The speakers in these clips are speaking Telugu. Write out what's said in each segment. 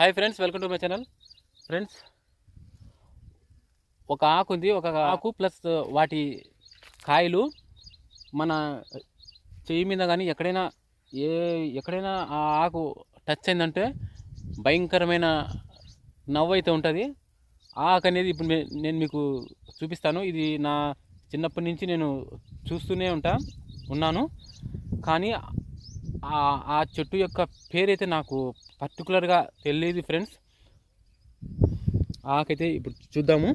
Hi friends welcome to my channel. Friends ఒక ఆకు ఉంది ఒక ఆకు ప్లస్ వాటి కాయలు మన చెయ్యి మీద కానీ ఎక్కడైనా ఏ ఎక్కడైనా ఆ ఆకు టచ్ అయిందంటే భయంకరమైన నవ్వు అయితే ఉంటుంది. ఆ ఆకు అనేది ఇప్పుడు నేను మీకు చూపిస్తాను. ఇది నా చిన్నప్పటి నుంచి నేను చూస్తూనే ఉంటా ఉన్నాను. కానీ ఆ ఆ చెట్టు యొక్క పేరైతే నాకు పర్టికులర్గా తెలియదు ఫ్రెండ్స్. ఆకైతే ఇప్పుడు చూద్దాము.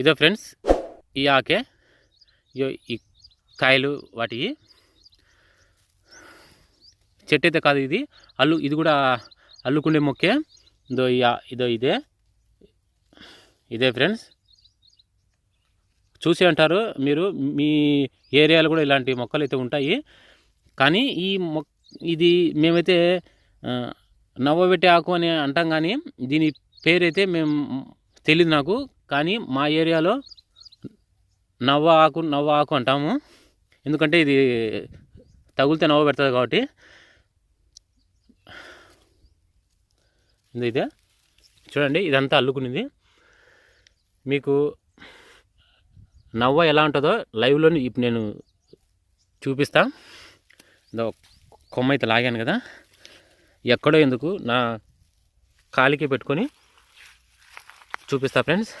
ఇదో ఫ్రెండ్స్ ఈ ఆకే ఇగో ఈ కాయలు వాటివి చెట్టు అయితే కాదు ఇది అల్లు ఇది కూడా అల్లుకుండే మొక్కే. ఇదో ఇదో ఇదే. ఇదే ఫ్రెండ్స్. చూసి అంటారు మీరు మీ ఏరియాలో కూడా ఇలాంటి మొక్కలు అయితే ఉంటాయి. కానీ ఈ మొక్ ఇది మేమైతే నవ్వబెట్టే ఆకు అని అంటాం కానీ దీని పేరైతే మేము తెలియదు నాకు. కానీ మా ఏరియాలో నవ్వ ఆకు నవ్వ ఆకు అంటాము. ఎందుకంటే ఇది తగిలితే నవ్వ పెడుతుంది కాబట్టి. ఇది చూడండి ఇదంతా అల్లుకునింది. మీకు నవ్వ ఎలా ఉంటుందో లైవ్లో ఇప్పుడు నేను చూపిస్తా. ఇదో కొమ్మ అయితే లాగాను కదా. ఎక్కడో ఎందుకు నా కాలికి పెట్టుకొని చూపిస్తా ఫ్రెండ్స్.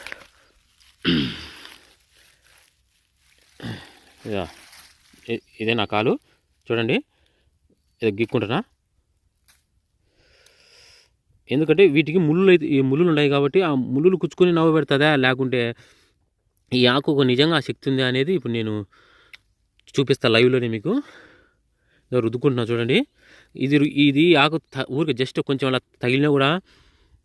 ఇదే నా కాలు. చూడండి ఇది గిక్కుంటున్నా ఎందుకంటే వీటికి ముళ్ళు అయితే ఈ ముళ్ళు ఉన్నాయి కాబట్టి ఆ ముళ్ళులు కుచ్చుకొని నవ్వు పెడుతుందా? లేకుంటే ఈ ఆకు ఒక నిజంగా ఆ శక్తి ఉంది అనేది ఇప్పుడు నేను చూపిస్తా లైవ్లోనే మీకు. రుద్దుకుంటున్నా చూడండి. ఇది ఇది ఆకు త- ఊరికి జస్ట్ కొంచెం అలా తగిలినా కూడా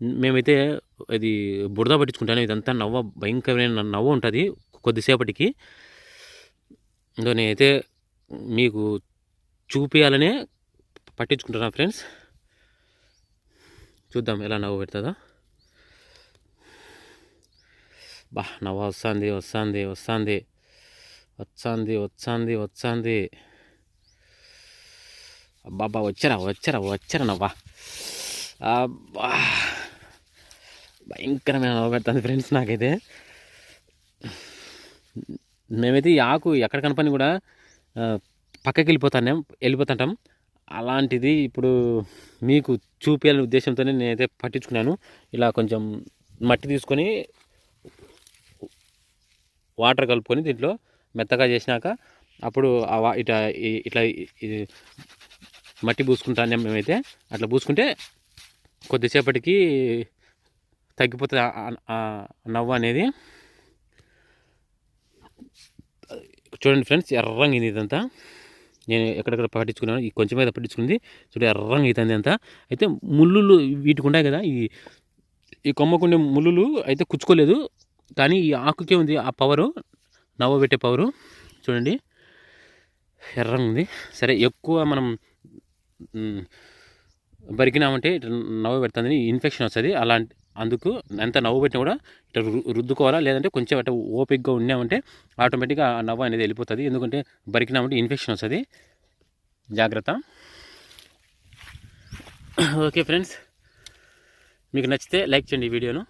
మేమైతే ఇది బురద పట్టించుకుంటాను ఇదంతా నవ్వ భయంకరమైన నవ్వ ఉంటుంది కొద్దిసేపటికి. ఇదో నేనైతే మీకు చూపించాలనే పట్టించుకుంటున్నా ఫ్రెండ్స్ చూద్దాం ఎలా నవ్వు పెడుతుందో. బా నవ్వ వస్తుంది వస్తుంది వస్తుంది వస్తుంది వస్తుంది వస్తుంది అబ్బాబ్బా వచ్చారా వచ్చారా వచ్చారా నవ్వా అబ్బా భయంకరమైన నవ్వు పెడుతుంది ఫ్రెండ్స్ నాకైతే. మేమైతే ఈ ఆకు ఎక్కడ కనపని కూడా పక్కకి వెళ్ళిపోతానే వెళ్ళిపోతుంటాం. అలాంటిది ఇప్పుడు మీకు చూపించాలనే ఉద్దేశంతోనే నేనైతే పట్టించుకున్నాను. ఇలా కొంచెం మట్టి తీసుకొని వాటర్ కలుపుకొని దీంట్లో మెత్తగా చేసినాక అప్పుడు ఆ వా ఇట్లా ఇట్లా మట్టి పూసుకుంటానే మేమైతే అట్లా పూసుకుంటే కొద్దిసేపటికి తగ్గిపోతుంది. నవ్వు అనేది చూడండి ఫ్రెండ్స్ ఎర్రంగా ఇది ఇదంతా. నేను ఎక్కడెక్కడ పట్టించుకున్నాను ఈ కొంచెం మీద పట్టించుకుంది. చూడండి ఎర్రంగా అవుతుంది అంతా. అయితే ముళ్ళు వీటికి ఉన్నాయి కదా ఈ ఈ కొమ్మకుండే ముళ్ళు అయితే కుచ్చుకోలేదు. కానీ ఈ ఆకుకే ఉంది ఆ పవరు నవ్వబెట్టే పవరు. చూడండి. ఎర్రంగా ఉంది. సరే ఎక్కువ మనం బరికినామంటే ఇట్లా నవ్వు పెడుతుంది ఇన్ఫెక్షన్ వస్తుంది. అలాంటి అందుకు ఎంత నవ్వు పెట్టినా కూడా ఇట్లా రుద్దుకోవాలా? లేదంటే కొంచెం అట్లా ఓపిక్గా ఉన్నామంటే ఆటోమేటిక్గా ఆ నవ్వు అనేది వెళ్ళిపోతుంది. ఎందుకంటే బరికినామంటే ఇన్ఫెక్షన్ వస్తుంది. జాగ్రత్త. Okay friends. మీకు నచ్చితే లైక్ చేయండి ఈ వీడియోను.